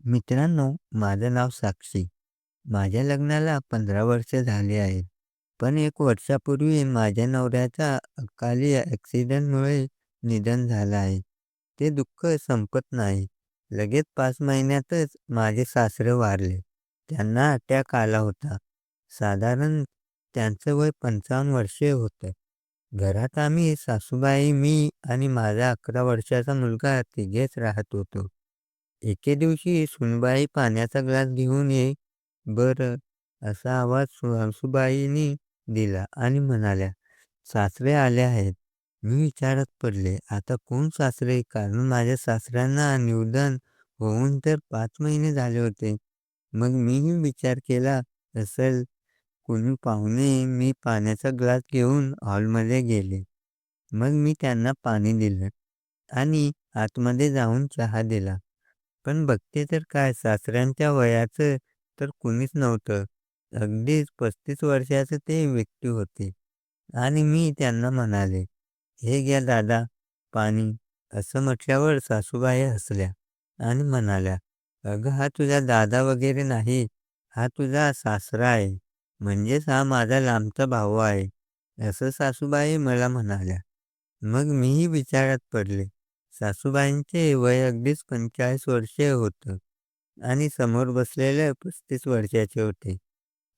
मित्रांनो, माझं नाव साक्षी. माझ्या लग्नाला 15 वर्ष झाली आहेत. पण एक वर्षापूर्वी माझ्या नवऱ्याचा अकाली ॲक्सिडेंटमुळे निधन झालं आहे. ते दुःख संपत नाही. लगेच 5 महिन्यातच माझे सासरे वारले. त्यांना अटॅक आला होता. साधारण त्यांचं वय 55 वर्षे होतं. घरात आम्ही सासूबाई, मी आणि माझा 11 वर्षाचा मुलगा तिघेच राहत होतो. एके दिवशी सुनबाई पाण्याचा ग्लास घेऊन ये बरं, असा आवाज सासूबाईंनी दिला आणि म्हणाल्या, सासरे आले आहेत. मी विचारात पडले. आता कोण सासरे? कारण माझ्या सासऱ्यांना निधन होऊन तर पाच महिने झाले होते. मग मीही विचार केला, असेल कुणी पाहुणे. मी पाण्याचा ग्लास घेऊन हॉलमध्ये गेले. मग मी त्यांना पाणी दिलं आणि आतमध्ये जाऊन चहा दिला. पण बघते तर काय, सासऱ्यांच्या वयाचं तर कुणीच नव्हतं. अगदीच 35 वर्षाचे ते व्यक्ती होते आणि मी त्यांना म्हणाले, हे घ्या दादा पाणी. असं म्हटल्यावर सासूबाई हसल्या आणि म्हणाल्या, अगं हा तुझा दादा वगैरे नाही, हा तुझा सासरा आहे. म्हणजेच हा माझा लांबचा भाऊ आहे, असं सासूबाई मला म्हणाल्या. मग मीही विचारात पडले. सासूबाईंचे वय अगदीच 45 वर्षे होतं आणि समोर बसलेले 35 वर्षाचे होते.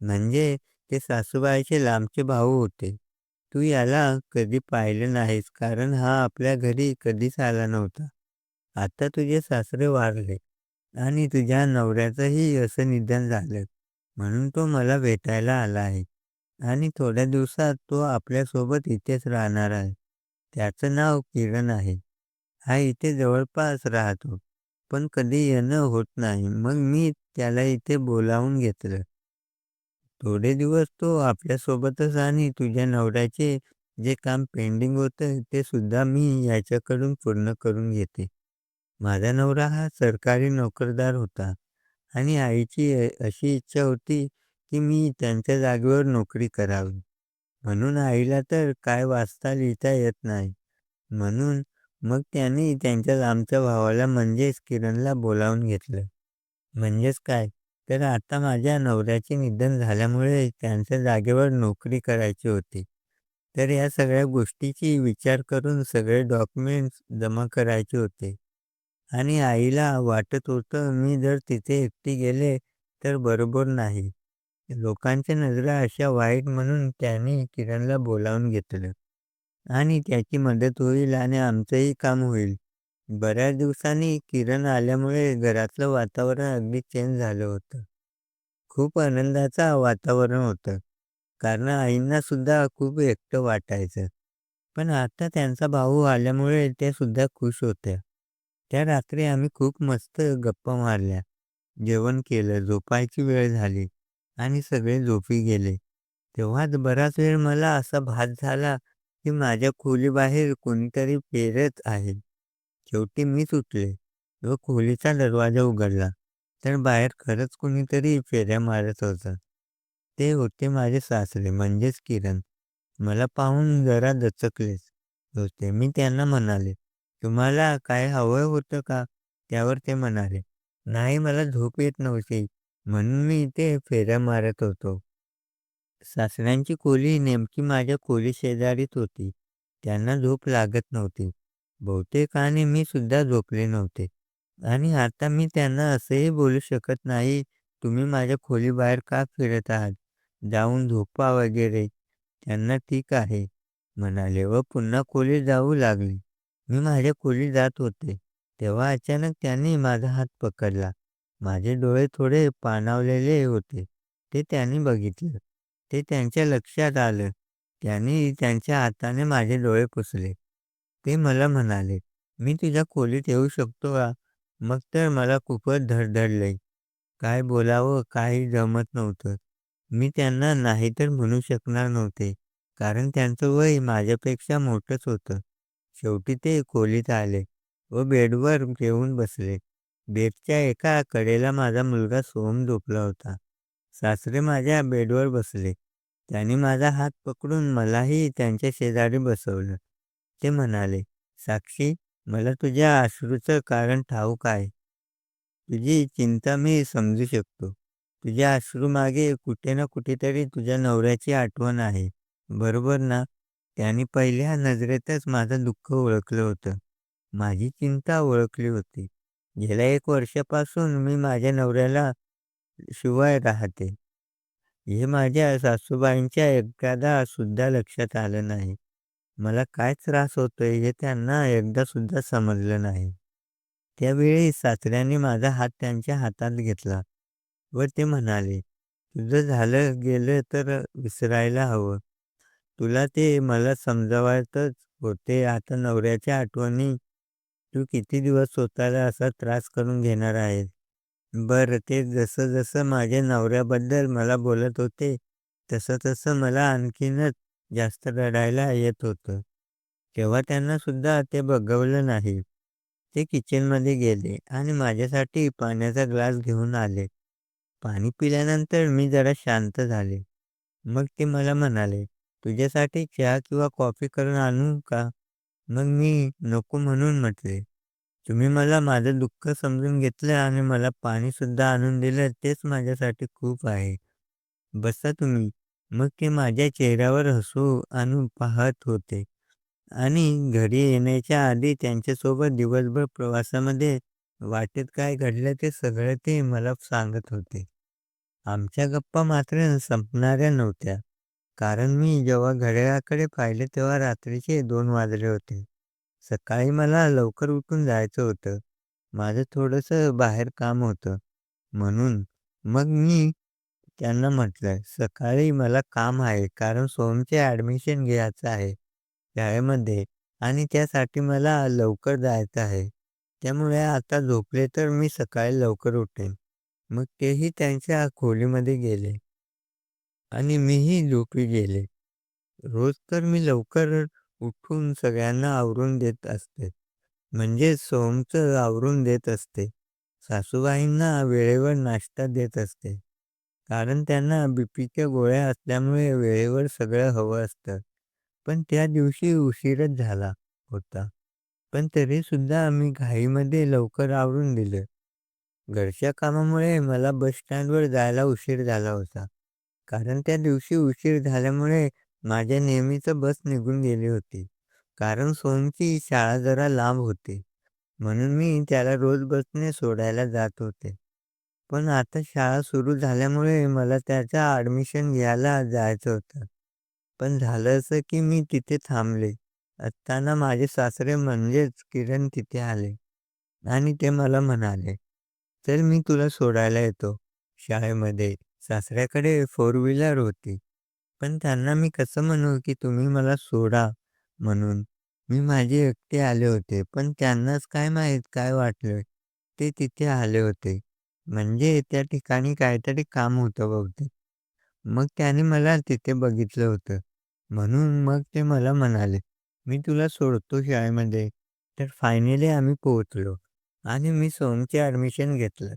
म्हणजे ते सासूबाईचे लांबचे भाऊ होते. तू याला कधी पाहिलं नाहीस कारण हा आपल्या घरी कधीच आला नव्हता. आता तुझे सासरे वारले आणि तुझ्या नवऱ्याचंही असं निधन झालं, म्हणून तो मला भेटायला आला आहे आणि थोड्या दिवसात तो आपल्यासोबत इथेच राहणार आहे. त्याचं नाव किरण आहे. हा इथे जवळपास राहतो, पण कधी येणं होत नाही. मग मी त्याला इथे बोलावून घेतलं. थोडे दिवस तो आपल्यासोबतच आणि तुझ्या नवऱ्याचे जे काम पेंडिंग होतं ते सुद्धा मी याच्याकडून पूर्ण करून घेते. माझा नवरा हा सरकारी नोकरदार होता आणि आईची अशी इच्छा होती की मी त्यांच्या जागेवर नोकरी करावी. म्हणून आईला तर काय वाचता लिहिता येत नाही. म्हणून मग त्यांनी त्यांच्या लांबच्या भावाला म्हणजेच किरणला बोलावून घेतलं. म्हणजेच काय, तर आता माझ्या नवऱ्याचे निधन झाल्यामुळे त्यांच्या जागेवर नोकरी करायची होती. तर या सगळ्या गोष्टीची विचार करून सगळे डॉक्युमेंट्स जमा करायचे होते आणि आईला वाटत होतं मी जर तिथे एकटी गेले तर बरोबर नाही. लोकांच्या नजरा अशा वाईट म्हणून त्यांनी किरणला बोलावून घेतलं आणि त्याची मदत होईल आणि आमचंही काम होईल. बऱ्याच दिवसांनी किरण आल्यामुळे घरातलं वातावरण अगदी चेंज झालं होतं. खूप आनंदाचं वातावरण होतं, कारण आईंना सुद्धा खूप एकटं वाटायचं. पण आता त्यांचा भाऊ आल्यामुळे त्या सुद्धा खुश होत्या. त्या रात्री आम्ही खूप मस्त गप्पा मारल्या, जेवण केलं, झोपायची वेळ झाली आणि सगळे झोपी गेले. तेव्हाच बराच वेळ मला असा भास झाला की माझ्या खोलीबाहेर कोणीतरी पेरत आहे. शेवटी मी सुटले व खोलीचा दरवाजा उघडला, तर बाहेर खरंच कुणीतरी फेऱ्या मारत होतं. ते होते माझे सासरे म्हणजेच किरण. मला पाहून जरा दचकलेच होते. मी त्यांना म्हणाले, तुम्हाला काय हवं होतं का? त्यावर ते म्हणाले, नाही मला झोप येत नव्हती म्हणून मी इथे फेऱ्या मारत होतो. सासऱ्यांची खोली नेमकी माझ्या खोलीशेजारीच होती. त्यांना झोप लागत नव्हती. बहुतेकाने मी सुद्धा झोपले नव्हते आणि आता मी त्यांना असंही बोलू शकत नाही, तुम्ही माझ्या खोलीबाहेर का फिरत आहात? जाऊन झोपा वगैरे. त्यांना ठीक आहे म्हणाले व पुन्हा खोलीत जाऊ लागले. मी माझ्या खोलीत जात होते, तेव्हा अचानक त्यांनी माझा हात पकडला. माझे डोळे थोडे पाणावलेले होते ते त्यांनी बघितलं. ते त्यांच्या लक्षात आलं. त्यांनी त्यांच्या हाताने माझे डोळे पुसले. ते मला म्हणाले, मी तुझ्या खोलीत येऊ शकतो का? मग तर मला खूपच धडधडले. काय बोलावं काही जमत नव्हतं. मी त्यांना नाही तर म्हणू शकणार नव्हते, कारण त्यांचं वय माझ्यापेक्षा मोठंच होतं. शेवटी ते खोलीत आले व बेडवर येऊन बसले. बेडच्या एका कडेला माझा मुलगा सोहम झोपला होता. सासरे माझ्या बेडवर बसले. त्यांनी माझा हात पकडून मलाही त्यांच्या शेजारी बसवलं. ते म्हणाले, साक्षी, मला तुझ्या अश्रूचं कारण ठाऊक आहे. तुझी चिंता मी समजू शकतो. तुझ्या अश्रूमागे कुठे ना कुठेतरी तुझ्या नवऱ्याची आठवण आहे, बरोबर ना? त्याने पहिल्या नजरेतच माझं दुःख ओळखलं होतं. माझी चिंता ओळखली होती. गेल्या एक वर्षापासून मी माझ्या नवऱ्याला शिवाय राहते. हे माझ्या सासूबाईंच्या एकदा सुद्धा लक्षात आलं नाही. मला काय त्रास होतोय हे त्यांना एकदा सुद्धा समजलं नाही. त्यावेळी सासऱ्याने माझा हात त्यांच्या हातात घेतला व ते म्हणाले, "तुझं झालं गेलं तर विसरायला हवं. तुला ते मला समजावतच होते. आता नवऱ्याच्या आठवणी तू किती दिवस स्वतःला असा त्रास करून घेणार आहेस?" बरं ते जसं-जसं माझ्या नवऱ्याबद्दल मला बोलत होते, तसं-तसं मला आणखीनच जास्त रडायला येत होतं. तेव्हा त्यांना सुद्धा ते बघवलं नाही. ते किचनमध्ये गेले आणि माझ्यासाठी पाण्याचा ग्लास घेऊन आले. पाणी पिल्यानंतर मी जरा शांत झाले. मग ते मला म्हणाले, "तुझ्यासाठी चहा किंवा कॉफी करून आणू का?" मग मी नको म्हणून म्हटले. "तुम्ही मला माझं दुःख समजून घेतलं आणि मला पाणीसुद्धा आणून दिलं तेच माझ्यासाठी खूप आहे. बसा तुम्ही." मग ते माझ्या चेहऱ्यावर हसू आणून पाहत होते आणि घरी येण्याच्या आधी त्यांच्यासोबत दिवसभर प्रवासामध्ये वाटेत काय घडलं ते सगळं ते मला सांगत होते. आमच्या गप्पा मात्र संपणाऱ्या नव्हत्या. कारण मी जेव्हा घड्याळाकडे पाहिले तेव्हा रात्रीचे दोन वाजले होते. सकाळी मला लवकर उठून जायचं होतं. माझं थोडंसं बाहेर काम होतं म्हणून. मग मी त्यांना म्हटलं, "सकाळी मला काम आहे कारण सोमचे ॲडमिशन घ्यायचं आहे शाळेमध्ये आणि त्यासाठी मला लवकर जायचं आहे. त्यामुळे आता झोपले तर मी सकाळी लवकर उठेन." मग तेही त्यांच्या खोलीमध्ये गेले आणि मीही झोपी गेले. रोज तर मी लवकर उठून सगळ्यांना आवरून देत असते. म्हणजे सोमचं आवरून देत असते. सासूबाईंना वेळेवर नाश्ता देत असते. कारण त्यांना बीपीच्या गोळ्या असल्यामुळे वेळेवर सगळं हवं असतं. पण त्या दिवशी उशीरच झाला होता. पण तरीसुद्धा आम्ही घाईमध्ये लवकर आवरून दिलं. घरच्या कामामुळे मला बस स्टँडवर जायला उशीर झाला होता. कारण त्या दिवशी उशीर झाल्यामुळे माझ्या नेहमीचं बस निघून गेली होती. कारण सोहमची शाळा जरा लांब होती. म्हणून मी त्याला रोज बसने सोडायला जात होते. पण आता शाळा सुरू झाल्यामुळे मला त्याचं ॲडमिशन घ्यायला जायचं होतं. पण झालं असं की मी तिथे थांबले असताना माझे सासरे म्हणजेच किरण तिथे आले आणि ते मला म्हणाले, "चल मी तुला सोडायला येतो शाळेमध्ये." सासऱ्याकडे फोर व्हीलर होती. पण त्यांना मी कसं म्हणू की तुम्ही मला सोडा म्हणून. मी माझे एकटे आले होते. पण त्यांनाच काय माहीत काय वाटलं. ते तिथे आले होते. म्हणजे त्या ठिकाणी काहीतरी काम होतं बहुतेक. मग त्याने मला तिथे बघितलं होतं. म्हणून मग ते मला म्हणाले, "मी तुला सोडतो शाळेमध्ये." तर फायनली आम्ही पोहोचलो आणि मी सोमचे ॲडमिशन घेतलं.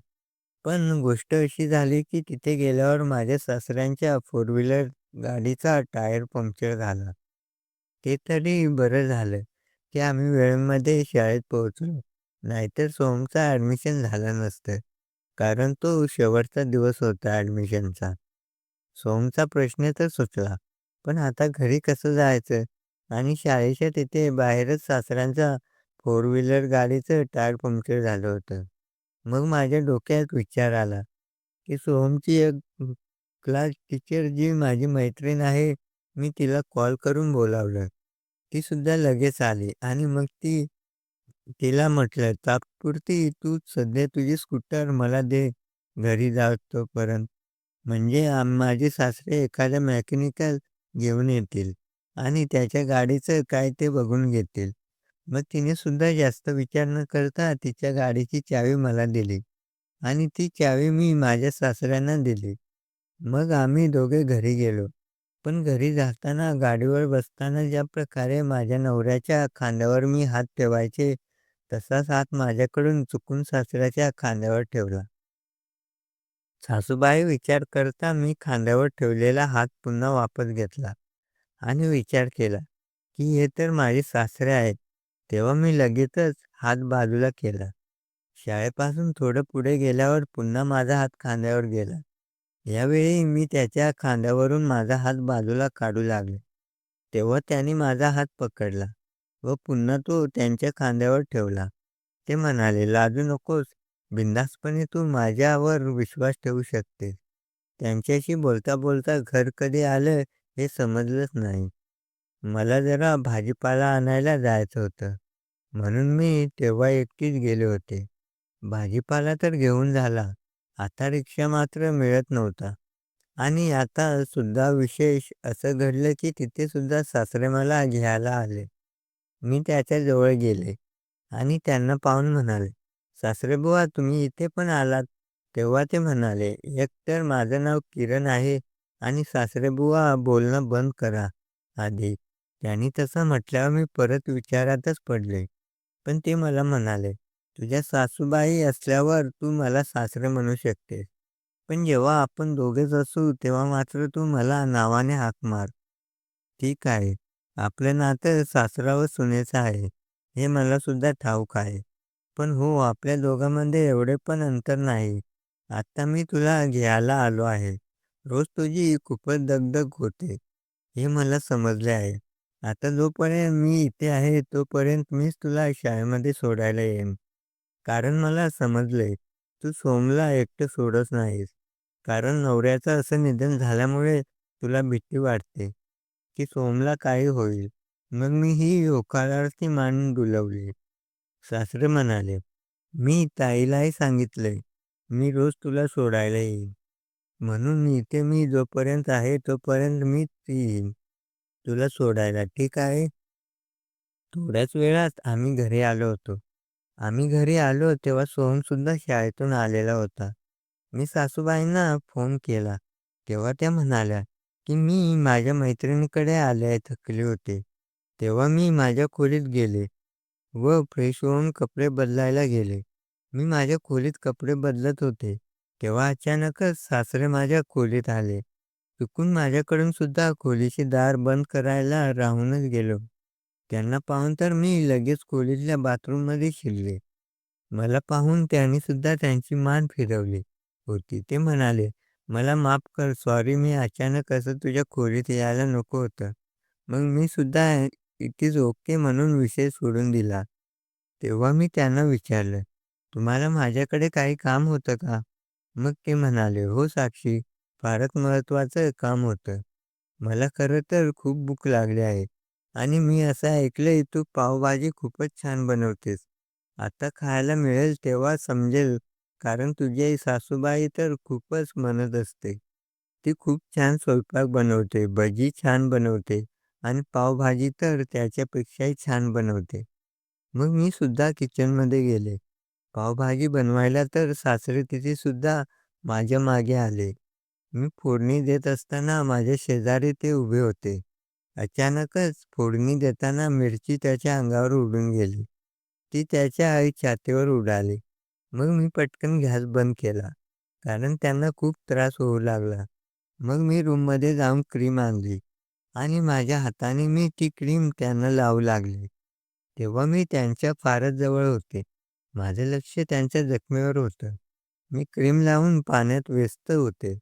पण गोष्ट अशी झाली की तिथे गेल्यावर माझ्या सासऱ्यांच्या फोर व्हीलर गाडीचा टायर पंक्चर झाला. ते तरी बरं झालं की आम्ही वेळेमध्ये शाळेत पोहोचलो. नाहीतर सोहमचं ॲडमिशन झालं नसतं. कारण तो शेवटचा दिवस होता ॲडमिशनचा. सोहमचा प्रश्न तर सुटला. पण आता घरी कसं जायचं? आणि शाळेच्या तिथे बाहेरच सासऱ्यांच्या फोर व्हीलर गाडीचं टायर पंक्चर झालं होतं. मग माझ्या डोक्यात विचार आला की सोहमची एक क्लास टीचर जी माझी मैत्रीण आहे, मी तिला कॉल करून बोलावलं. ती सुद्धा लगेच आली आणि मग ती तिला म्हटलं, "तात्पुरती तू सध्या तुझी स्कूटर मला दे घरी जातोपर्यंत. म्हणजे माझे सासरे एखाद्या मेकॅनिकल घेऊन येतील आणि त्याच्या गाडीचं काय ते बघून घेतील." मग तिने सुद्धा जास्त विचार न करता तिच्या गाडीची चावी मला दिली आणि ती चावी मी माझ्या सासऱ्यांना दिली. मग आम्ही दोघे घरी गेलो. पण घरी जाताना गाडीवर बसताना ज्या प्रकारे माझ्या नवऱ्याच्या खांद्यावर मी हात ठेवायचे, तसाच हात माझ्याकडून चुकून सासऱ्याच्या खांद्यावर ठेवला. सासूबाई विचार करता मी खांद्यावर ठेवलेला हात पुन्हा वापस घेतला आणि विचार केला की हे तर माझे सासरे आहेत. तेव्हा मी लगेचच हात बाजूला केला. शाळेपासून थोडं पुढे गेल्यावर पुन्हा माझा हात खांद्यावर गेला. यावेळी मी त्याच्या खांद्यावरून माझा हात बाजूला काढू लागले. तेव्हा त्याने माझा हात पकडला व पुन्हा तो त्यांच्या खांद्यावर ठेवला. ते म्हणाले, "लाजू नकोस. बिनधास्तपणे तू माझ्यावर विश्वास ठेवू शकतेस." त्यांच्याशी बोलता बोलता घर कधी आलं हे समजलंच नाही. मला जरा भाजीपाला आणायला जायचं होतं, म्हणून मी तेव्हा एकटीच गेले होते. भाजीपाला तर घेऊन झाला. आता रिक्षा मात्र मिळत नव्हता आणि आता सुद्धा विशेष असं घडलं की तिथे सुद्धा सासरे मला घ्यायला आले. मी त्याच्याजवळ गेले आणि त्यांना पाहून म्हणाले, "सासरेबुवा तुम्ही इथे पण आलात?" तेव्हा ते म्हणाले, "एकतर माझं नाव किरण आहे आणि सासरेबुवा बोलणं बंद करा आधी." त्यांनी तसं म्हटल्यावर मी परत विचारातच पडले. पण ते मला म्हणाले, "तुझ्या सासूबाई असल्यावर तू मला सासरे म्हणू शकतेस. पण जेव्हा आपण दोघेच असू तेव्हा मात्र तू मला नावाने हाक मार." "ठीक आहे. आपलं नातं सासरा व सुनेचं आहे हे मला सुद्धा ठाऊक आहे. पण हो आपल्या दोघांमध्ये एवढे पण अंतर नाही. आत्ता मी तुला घ्यायला आलो आहे. रोज तुझी खूपच दगदग होते हे मला समजले आहे. आता जोपर्यंत मी इथे आहे तोपर्यंत मीच तुला शाळेमध्ये सोडायला येईन. कारण मला समजलंय तू सोमला एकटं सोडत नाहीस. कारण नवऱ्याचं असं निधन झाल्यामुळे तुला भीती वाटते की सोमला काही होईल. मग मी ही होकारार्थी मान डुलवली." सासरे म्हणाले, "मी ताईलाही सांगितलंय. मी रोज तुला सोडायला येईन. म्हणून इथे मी जोपर्यंत आहे तोपर्यंत मीच येईन तुला सोडायला. ठीक आहे?" थोड्याच वेळात आम्ही घरी आलो होतो. आम्ही घरी आलो तेव्हा सोहमसुद्धा शाळेतून आलेला होता. मी सासूबाईंना फोन केला तेव्हा त्या म्हणाल्या की मी माझ्या मैत्रिणीकडे आले थकले होते. तेव्हा मी माझ्या खोलीत गेले व फ्रेश होऊन कपडे बदलायला गेले. मी माझ्या खोलीत कपडे बदलत होते तेव्हा अचानकच सासरे माझ्या खोलीत आले. चुकून माझ्याकडून सुद्धा खोलीचे दार बंद करायला राहूनच गेलो. त्यांना पाहून तर मी लगेच खोलीतल्या बाथरूममध्ये शिरले. मला पाहून त्याने सुद्धा त्यांची मान फिरवली होती. ते म्हणाले, "मला माफ कर. सॉरी मी अचानक असं तुझ्या खोलीत यायला नको होतं." मग मी सुद्धा इट इज ओके म्हणून विषय सोडून दिला. तेव्हा मी त्यांना विचारलं, "तुम्हाला माझ्याकडे काही काम होतं का?" मग ते म्हणाले, "हो साक्षी, फारच महत्त्वाचं काम होतं. मला खरं तर खूप भूक लागली आहे आणि मी असं ऐकलंय तू पावभाजी खूपच छान बनवतेस. आता खायला मिळेल तेव्हा समजेल कारण तुझी सासूबाई तर खूपच म्हणत असते. ती खूप छान स्वयंपाक बनवते, भजी छान बनवते आणि पावभाजी तर त्याच्यापेक्षाही छान बनवते." मग मी सुद्धा किचनमध्ये गेले. पावभाजी बनवायला तर सासरे तिथे सुद्धा माझ्या मागे आले. मी फोडणी देत असताना माझ्या शेजारी ते उभे होते. अचानकच फोडणी देताना मिरची त्याच्या अंगावर उडून गेली. ती त्याच्या आई छातीवर उडाली. मग मी पटकन गॅस बंद केला कारण त्यांना खूप त्रास होऊ लागला. मग मी रूममध्ये जाऊन क्रीम आणली आणि माझ्या हाताने मी ती क्रीम त्यांना लावू लागली तेव्हा मी त्यांच्या फारच जवळ होते. माझं लक्ष त्यांच्या जखमेवर होतं. मी क्रीम लावून पाण्यात व्यस्त होते.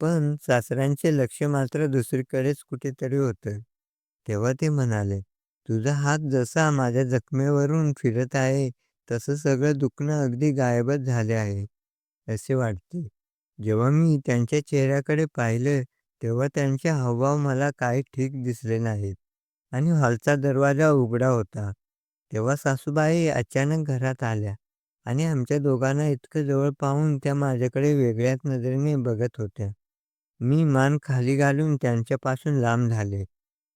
पण सासऱ्यांचे लक्ष मात्र दुसरीकडेच कुठेतरी होतं. तेव्हा ते म्हणाले, "तुझा हात जसा माझ्या जखमेवरून फिरत आहे तसं सगळं दुखणं अगदी गायबच झाले आहे असे वाटते." जेव्हा मी त्यांच्या चेहऱ्याकडे पाहिलं तेव्हा त्यांचे हावभाव मला काही ठीक दिसले नाहीत आणि हॉलचा दरवाजा उघडा होता. तेव्हा सासूबाई अचानक घरात आल्या आणि आमच्या दोघांना इतकं जवळ पाहून त्या माझ्याकडे वेगळ्याच नजरेने बघत होत्या. मी मान खाली घालून त्यांच्यापासून लांब झाले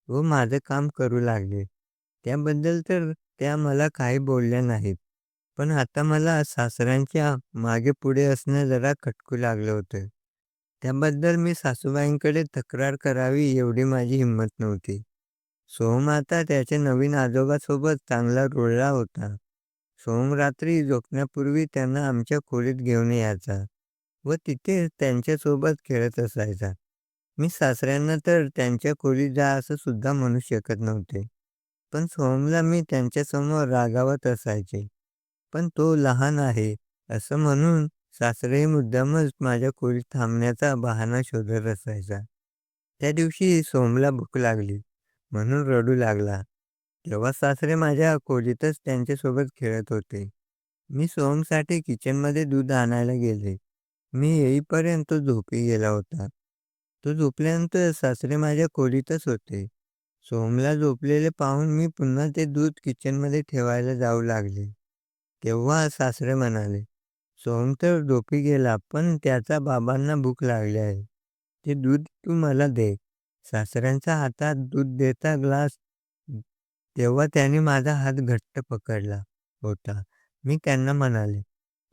व माझं काम करू लागले. त्याबद्दल तर त्या मला काही बोलल्या नाहीत. पण आता मला सासऱ्यांच्या मागे-पुढे असणं जरा खटकू लागलं होतं. त्याबद्दल मी सासूबाईंकडे तक्रार करावी एवढी माझी हिंमत नव्हती. सोहम आता त्याच्या नवीन आजोबासोबत चांगला रुळला होता. सोम रात्री झोपण्यापूर्वी त्यांना आमच्या खोलीत घेऊन यायचा व तिथे त्यांच्यासोबत खेळत असायचा. मी सासऱ्यांना तर त्यांच्या खोलीत जा असं सुद्धा म्हणू शकत नव्हते. पण सोहमला मी त्यांच्यासमोर रागावत असायचे. पण तो लहान आहे असं म्हणून सासरेही मुद्दामच माझ्या खोलीत थांबण्याचा बहाणा शोधत असायचा. त्या दिवशी सोहमला भूक लागली म्हणून रडू लागला. तेव्हा सासरे माझ्या खोलीतच त्यांच्यासोबत खेळत होते. मी सोहमसाठी किचनमध्ये दूध आणायला गेले. मी येईपर्यंत तो झोपी गेला होता. तो झोपल्यानंतर सासरे माझ्या खोलीतच होते. सोहमला झोपलेले पाहून मी पुन्हा ते दूध किचनमध्ये ठेवायला जाऊ लागले. तेव्हा सासरे म्हणाले, "सोहम तर झोपी गेला, पण त्याच्या बाबांना भूक लागली आहे. ते दूध तू मला दे." सासऱ्यांच्या हातात दूध देता ग्लास तेव्हा त्याने माझा हात घट्ट पकडला होता. मी त्यांना म्हणाले,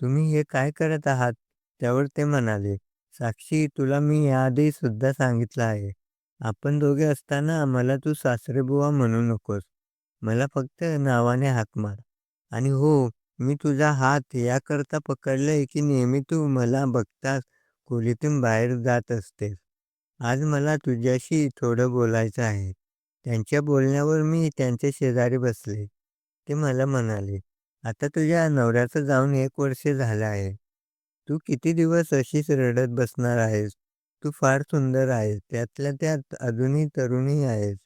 "तुम्ही हे काय करत आहात?" त्यावर ते म्हणाले, "साक्षी, तुला मी याआधी सुद्धा सांगितलं आहे. आपण दोघे असताना मला तू सासरेबुवा म्हणू नकोस. मला फक्त नावाने हाक मार. आणि हो, मी तुझा हात याकरता पकडलाय की नेहमी तू मला बघताच खोलीतून बाहेर जात असतेस. आज मला तुझ्याशी थोडं बोलायचं आहे." त्यांच्या बोलण्यावर मी त्यांच्या शेजारी बसले. ते मला म्हणाले, "आता तुझ्या नवऱ्याचं जाऊन एक वर्ष झालं आहे. तू किती दिवस अशीच रडत बसणार आहेस? तू फार सुंदर आहेस. त्यातल्या त्यात अजूनही तरुणही आहेस.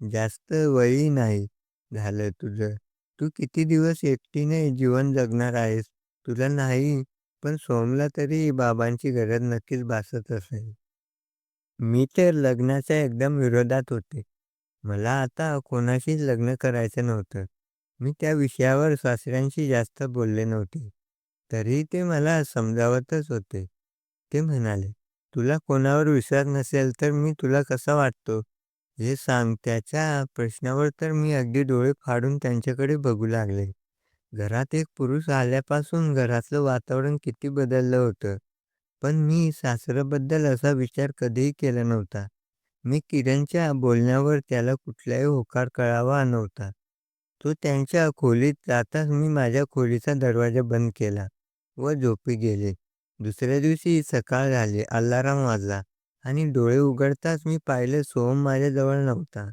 जास्त वयही नाही झालं तुझं. तू किती दिवस एकटीने जीवन जगणार आहेस? तुला नाही, पण सोहमला तरी बाबांची गरज नक्कीच भासत असेल." मी तर लग्नाच्या एकदम विरोधात होते. मला आता कोणाशीच लग्न करायचं नव्हतं. मी त्या विषयावर सासऱ्यांशी जास्त बोलले नव्हते. तरीही ते मला समजावतच होते. ते म्हणाले, "तुला कोणावर विश्वास नसेल तर मी तुला कसा वाटतो हे सांग." त्याच्या प्रश्नावर तर मी अगदी डोळे फाडून त्यांच्याकडे बघू लागले. घरात एक पुरुष आल्यापासून घरातलं वातावरण किती बदललं होतं. पण मी सासराबद्दल असा विचार कधीही केला नव्हता. मी किरणच्या बोलण्यावर त्याला कुठलाही होकार कळावा नव्हता. तो त्यांच्या खोलीत जाताच मी माझ्या खोलीचा दरवाजा बंद केला व झोपी गेले. दुसऱ्या दिवशी सकाळ झाली. अलार्म वाजला आणि डोळे उघडताच मी पाहिलं सोहम माझ्याजवळ नव्हता.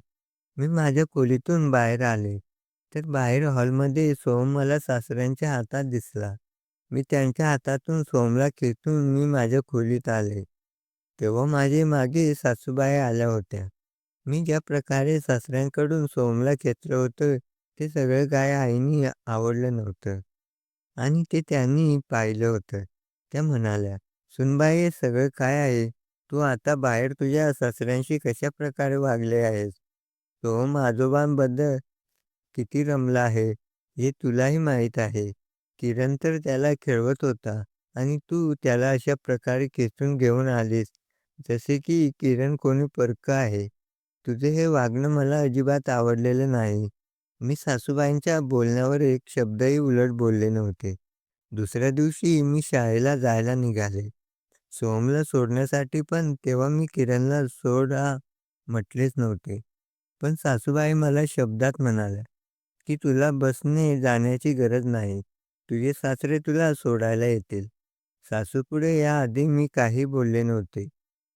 मी माझ्या खोलीतून बाहेर आले, तर बाहेर हॉलमध्ये सोहम मला सासऱ्यांच्या हातात दिसला. मी त्यांच्या हातातून सोहमला खेचून मी माझ्या खोलीत आले. तेव्हा माझे मागे सासूबाई आल्या होत्या. मी ज्या प्रकारे सासऱ्यांकडून सोहमला खेचलं होतं ते सगळं काय आईनी आवडलं नव्हतं आणि ते त्यांनी पाहिलं होतं. त्या म्हणाल्या, "सुनबाई हे सगळं काय आहे? तू आता बाहेर तुझ्या सासऱ्यांशी कशा प्रकारे वागले आहेस? सोहम आजोबांबद्दल किती रमला आहे हे तुलाही माहीत आहे. किरण तर त्याला खेळवत होता आणि तू त्याला अशा प्रकारे खेचून घेऊन आलीस जसे की किरण कोणी परकं आहे. तुझे हे वागणं मला अजिबात आवडलेलं नाही." मी सासूबाईंच्या बोलण्यावर एक शब्दही उलट बोलले नव्हते. दुसऱ्या दिवशी मी शाळेला जायला निघाले. सोहमला सोडण्यासाठी पण तेव्हा मी किरणला सोडा म्हटलेच नव्हते. पण सासूबाई मला शब्दात म्हणाल्या, की "तुला बसने जाण्याची गरज नाही. तुझे सासरे तुला सोडायला येतील." सासूपुढे याआधी मी काही बोलले नव्हते.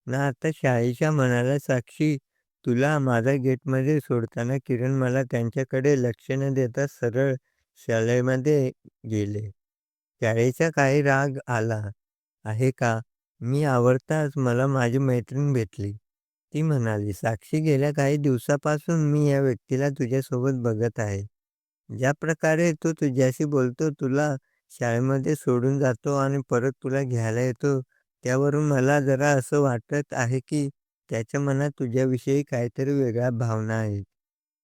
ना आता शाळेच्या मनाला "साक्षी, तुला माझ्या गेटमध्ये सोडताना किरण मला त्यांच्याकडे लक्ष न देता सरळ शाळेमध्ये गेले. शाळेचा काही राग आला आहे का?" मी आवरताच मला माझी मैत्रीण भेटली. ती म्हणाली, "साक्षी, गेल्या काही दिवसापासून मी या व्यक्तीला तुझ्यासोबत बघत आहे. ज्या प्रकारे तो तुझ्याशी बोलतो, तुला शाळेमध्ये सोडून जातो आणि परत तुला घ्यायला येतो, त्यावरून मला जरा असं वाटत आहे की त्याच्या मनात तुझ्याविषयी काहीतरी वेगळ्या भावना आहेत."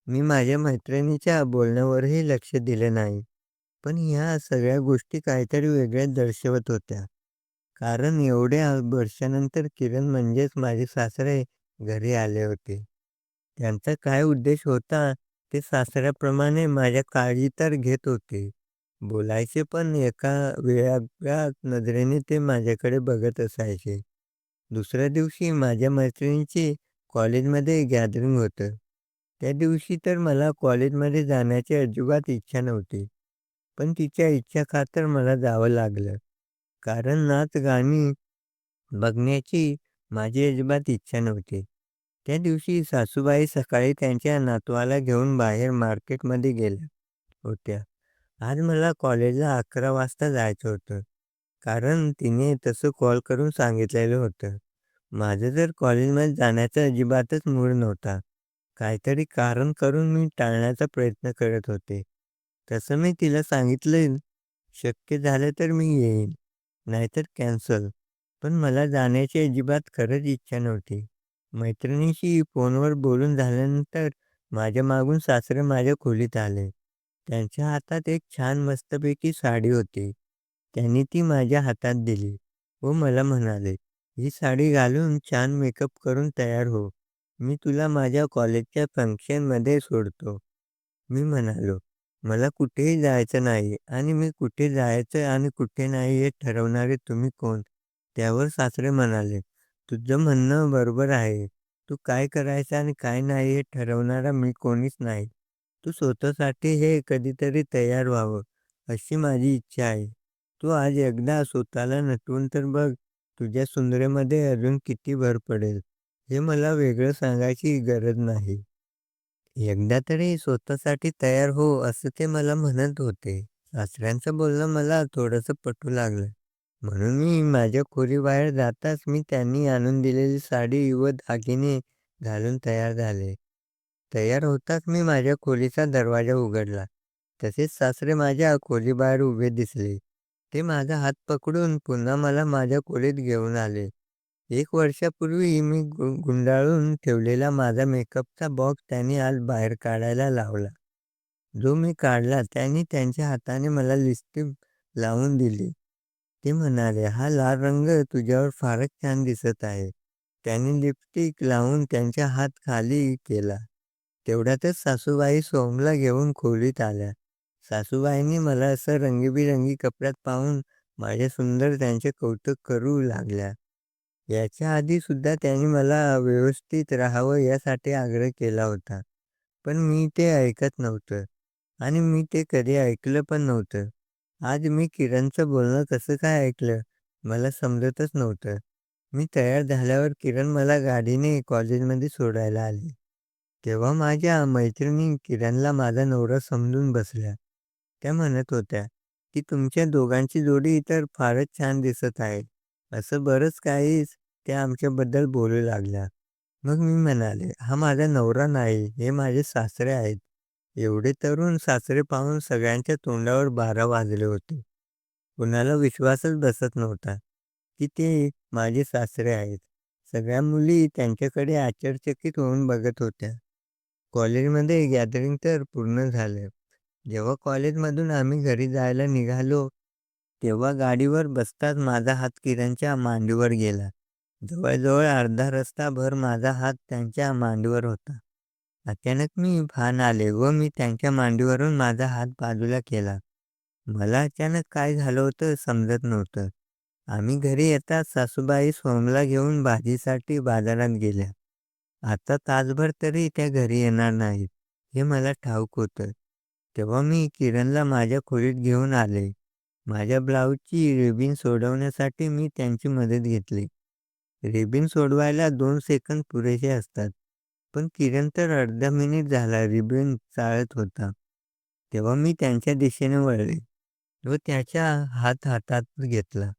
मी माझ्या मैत्रिणीच्या बोलण्यावरही लक्ष दिले नाही. पण ह्या सगळ्या गोष्टी काहीतरी वेगळ्या दर्शवत होत्या. कारण एवढ्या वर्षानंतर किरण म्हणजेच माझे सासरे घरी आले होते. त्यांचा काय उद्देश होता ते सासऱ्याप्रमाणे माझ्या काळजी तर घेत होते. बोलायचे पण एका वेगळ्या नजरेने ते माझ्याकडे बघत असायचे. दुसऱ्या दिवशी माझ्या मैत्रिणीची कॉलेजमध्ये गॅदरिंग होतं. त्या दिवशी तर मला कॉलेजमध्ये जाण्याची अजिबात इच्छा नव्हती. पण तिच्या इच्छाखातर मला जावं लागलं. कारण नाच-गाणी बघण्याची माझी अजिबात इच्छा नव्हती. त्या दिवशी सासूबाई सकाळी त्यांच्या नातवाला घेऊन बाहेर मार्केटमध्ये गेल्या होत्या आज मला कॉलेजला अकरा वाजता जायचं होतं. कारण तिने तसं कॉल करून सांगितलेलं होतं. माझं तर कॉलेजमध्ये जाण्याचा अजिबातच मूड नव्हता. काहीतरी कारण करून मी टाळण्याचा प्रयत्न करत होते. तसं मी तिला सांगितलं, शक्य झालं तर मी येईन, नाहीतर कॅन्सल. पण मला जाण्याची अजिबात खरंच इच्छा नव्हती. मैत्रिणीशी फोनवर बोलून झाल्यानंतर माझ्या मागून सासरे माझ्या खोलीत आले. त्यांच्या हातात एक छान मस्तपैकी साडी होती. त्यांनी ती माझ्या हातात दिली व मला म्हणाले, "ही साडी घालून छान मेकअप करून तयार हो. मी तुला माझ्या कॉलेजच्या फंक्शनमध्ये सोडतो." मी म्हणालो, "मला कुठेही जायचं नाही आणि मी कुठे जायचं आणि कुठे नाही हे ठरवणारे तुम्ही कोण?" त्यावर सासरे म्हणाले, "तुझं म्हणणं बरोबर आहे. तू काय करायचं आणि काय नाही हे ठरवणारा मी कोणीच नाही. तू स्वतःसाठी हे कधीतरी तयार व्हावं, अशी माझी इच्छा आहे. तू आज एकदा स्वतःला नटवून तर बघ, तुझ्या सुंदरेमध्ये अजून किती भर पडेल. हे मला वेगळं सांगायची गरज नाही." एकदा तरी स्वतःसाठी तयार हो, असं ते मला म्हणत होते. सासऱ्यांचं बोलणं मला थोडंसं पटू लागलं. म्हणून मी माझ्या खोलीबाहेर जाताच मी त्यांनी आणून दिलेली साडी व दागिने घालून तयार झाले. तयार होताच मी माझ्या खोलीचा दरवाजा उघडला. तसेच सासरे माझ्या खोलीबाहेर उभे दिसले. ते माझा हात पकडून पुन्हा मला माझ्या खोलीत घेऊन आले. एक वर्षापूर्वी मी गु गुंडाळून ठेवलेला माझा मेकअपचा बॉक्स त्यांनी आज बाहेर काढायला लावला. जो मी काढला त्यांनी त्यांच्या हाताने मला लिपस्टिक लावून दिली. ते म्हणाले, "हा लाल रंग तुझ्यावर फारच छान दिसत आहे." त्यांनी लिपस्टिक लावून त्यांचा हात खाली केला. तेवढ्यातच सासूबाई सोहमला घेऊन खोलीत आल्या. सासूबाईंनी मला असं रंगीबिरंगी कपड्यात पाहून माझ्या सुंदर त्यांचे कौतुक करू लागल्या. याच्या आधी सुद्धा त्यांनी मला व्यवस्थित राहावं यासाठी आग्रह केला होता. पण मी ते ऐकत नव्हतं आणि मी ते कधी ऐकलं पण नव्हतं. आज मी किरणचं बोलणं कसं काय ऐकलं, मला समजतच नव्हतं. मी तयार झाल्यावर किरण मला गाडीने कॉलेजमध्ये सोडायला आली. तेव्हा माझ्या मैत्रिणी किरणला माझा नवरा समजून बसल्या. त्या म्हणत होत्या, की तुमच्या दोघांची जोडी तर फारच छान दिसत आहे. असं बरंच काहीच त्या आमच्याबद्दल बोलू लागल्या. मग मी म्हणाले, "हा माझा नवरा नाही, हे माझे सासरे आहेत." एवढे तरुण सासरे पाहून सगळ्यांच्या तोंडावर बारा वाजले होते. कुणाला विश्वासच बसत नव्हता, की ते माझे सासरे आहेत. सगळ्या मुली त्यांच्याकडे आश्चर्यचकित होऊन बघत होत्या. कॉलेजमध्ये गॅदरिंग तर पूर्ण झालं. जेव्हा कॉलेजमधून आम्ही घरी जायला निघालो, तेव्हा गाडीवर बसताच माझा हात किरणच्या मांडीवर गेला. जवळजवळ अर्धा रस्ताभर माझा हात त्यांच्या मांडीवर होता. अचानक मी भान आले व मी त्यांच्या मांडीवरून माझा हात बाजूला केला. मला अचानक काय झालं होतं समजत नव्हतं. आम्ही घरी येताच सासूबाई सोहमला घेऊन भाजीसाठी बाजारात गेल्या. आता तासभर तरी त्या घरी येणार नाहीत, हे मला ठाऊक होतं. तेव्हा मी किरणला माझ्या खोलीत घेऊन आले. माझ्या ब्लाऊजची रिबीन सोडवण्यासाठी मी त्यांची मदत घेतली. रिबीन सोडवायला दोन सेकंद पुरेसे असतात. पण किरण तर अर्धा मिनिट झाला रिबीन चाळत होता. तेव्हा मी त्यांच्या दिशेने वळले व त्याचा हात हातात घेतला.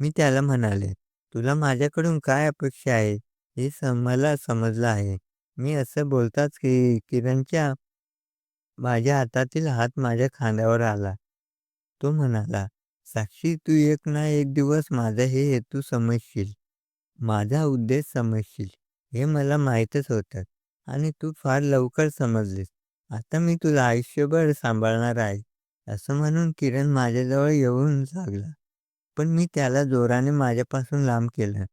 मी त्याला म्हणाले, "तुला माझ्याकडून काय अपेक्षा आहे, हे मला समजलं आहे." मी असं बोलताच की किरणच्या माझ्या हातातील हात माझ्या खांद्यावर आला. तो म्हणाला, "साक्षी, तू एक ना एक दिवस माझा हे हेतू समजशील. माझा उद्देश समजशील. हे मला माहीतच होतं आणि तू फार लवकर समजलीस. आता मी तुला आयुष्यभर सांभाळणार आहे." असं म्हणून किरण माझ्याजवळ येऊन लागला. पण मी त्याला जोराने माझ्यापासून लांब केलं.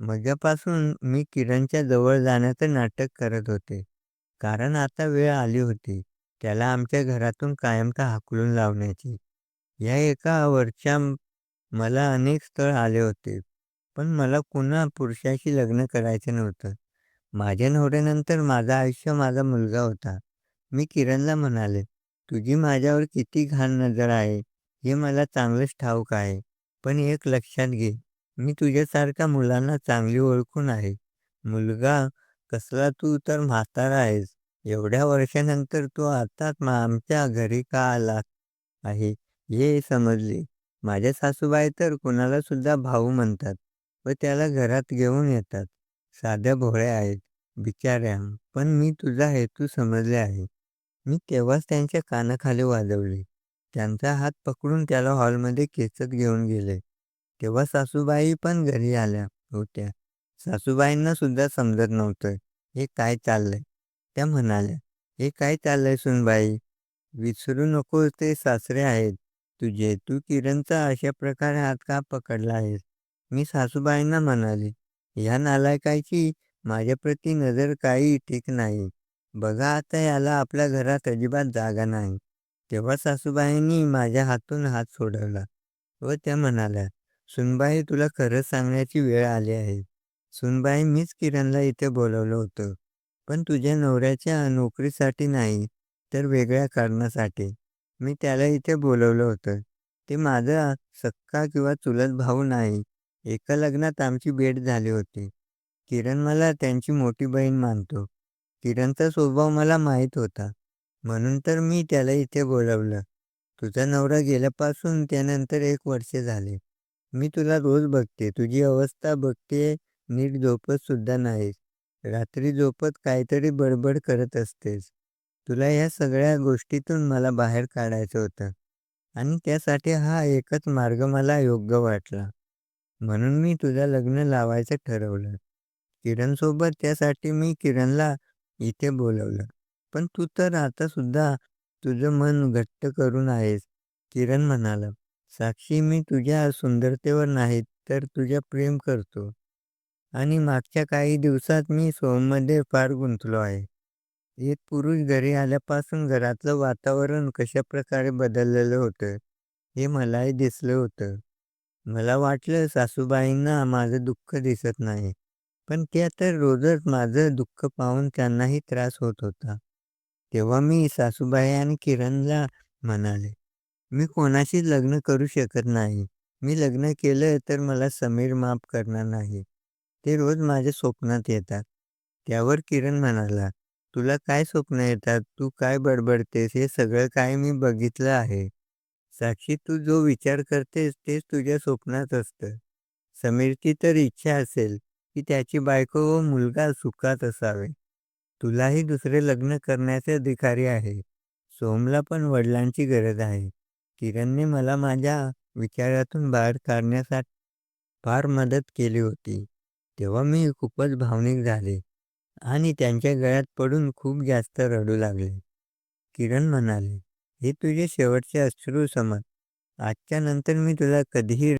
मगापासून मी किरणच्या जवळ जाण्याचं नाटक करत होते. कारण आता वेळ आली होती त्याला आमच्या घरातून कायमचा हाकलून लावण्याची. या एका वरच्या मला अनेक स्थळ आले होते. पण मला कुणा पुरुषाशी लग्न करायचं नव्हतं. माझ्या नवऱ्यानंतर माझं आयुष्य माझा मुलगा होता. मी किरणला म्हणाले, "तुझी माझ्यावर किती घाण नजर आहे, हे मला चांगलंच ठाऊक आहे. पण एक लक्षात घे, मी तुझ्यासारख्या मुलांना चांगली ओळखून आहे. मुलगा कसला तू तर म्हातारा आहेस. एवढ्या वर्षानंतर तू आत्ताच आमच्या घरी का आलास?" आहे हे समजले. माझ्या सासूबाई तर कुणाला सुद्धा भाऊ म्हणतात व त्याला घरात घेऊन येतात. साध्या भोळ्या आहेत बिचाऱ्या, पण मी तुझा हेतू समजले आहे. मी तेव्हाच त्यांच्या कानाखाली वाजवले. त्यांचा हात पकडून त्याला हॉलमध्ये खेचत घेऊन गेले. तेव्हा सासूबाई पण घरी आल्या होत्या. सासूबाईंना सुद्धा समजत नव्हतं हे काय चाललंय. त्या म्हणाल्या, "हे काय चाललंय सुनबाई विसरू नको ते सासरे आहेत तुझे. तू किरणचा अशा प्रकारे हात का पकडला आहेस?" मी सासूबाईंना म्हणाले, "ह्या नालायकाची माझ्याप्रती नजर काही ठीक नाही. बघा आता याला आपल्या घरात अजिबात जागा नाही." तेव्हा सासूबाईंनी माझ्या हातून हात सोडवला व त्या म्हणाल्या, सुनबाई तुला खरं सांगण्याची वेळ आली आहे. सुनबाई मीच किरणला इथे बोलावलं होतं. पण तुझ्या नवऱ्याच्या नोकरीसाठी नाही तर वेगळ्या कारणासाठी. मी त्याला इथे बोलावलं होतं. ते माझा सक्का किंवा चुलत भाऊ नाही. एका लग्नात आमची भेट झाली होती. किरण मला त्यांची मोठी बहीण मानतो. किरणचा स्वभाव मला माहीत होता. म्हणून तर मी त्याला इथे बोलावलं. तुझा नवरा गेल्यापासून त्यानंतर एक वर्ष झाले. मी तुला रोज बघते. तुझी अवस्था बघतेय. नीट झोपत सुद्धा नाहीस. रात्री झोपत काहीतरी बडबड करत असतेस. तुला ह्या सगळ्या गोष्टीतून मला बाहेर काढायचं होतं आणि त्यासाठी हा एकच मार्ग मला योग्य वाटला. म्हणून मी तुझं लग्न लावायचं ठरवलं किरणसोबत. त्यासाठी मी किरणला इथे बोलवलं पण तू तर आतासुद्धा तुझं मन घट्ट करून आहेस." किरण म्हणाला, "साक्षी मी तुझ्या सुंदरतेवर नाही तर तुझ्या प्रेम करतो आणि मागच्या काही दिवसात मी सोहममध्ये फार गुंतलो आहे. एक पुरुष घरी आल्यापासून घरातलं वातावरण कशाप्रकारे बदललेलं होतं हे मलाही दिसलं होतं. मला वाटलं सासूबाईंना माझं दुःख दिसत नाही. पण त्या तर रोजच माझं दुःख पाहून त्यांनाही त्रास होत होता. तेव्हा मी सासूबाई आणि किरणला म्हणाले, "मी कोणाशीच लग्न करू शकत नाही. मी लग्न केलं तर मला समीर माफ करणार नाही. ते रोज माझ्या स्वप्नात येतात." त्यावर किरण म्हणाला, "तुला काय स्वप्न येतात? तू काय बडबडतेस? हे सगळं काय मी बघितलं आहे. साक्षी तू जो विचार करतेस तेच तुझ्या स्वप्नात असतं. समीरची तर इच्छा असेल की त्याची बायको व मुलगा सुखात असावे. तुलाही दुसरे लग्न करण्याचे अधिकारी आहे. सोहमला पण वडिलांची गरज आहे." किरणने मला माझ्या विचारातून बाहेर काढण्यासाठी फार मदत केली होती. तेव्हा मी खूपच भावनिक झाले आणि त्यांच्या गळ्यात पडून खूप जास्त रडू लागले. किरण म्हणाले, "हे तुझे शेवटचे अश्रू समज. आजच्या नंतर मी तुला कधीही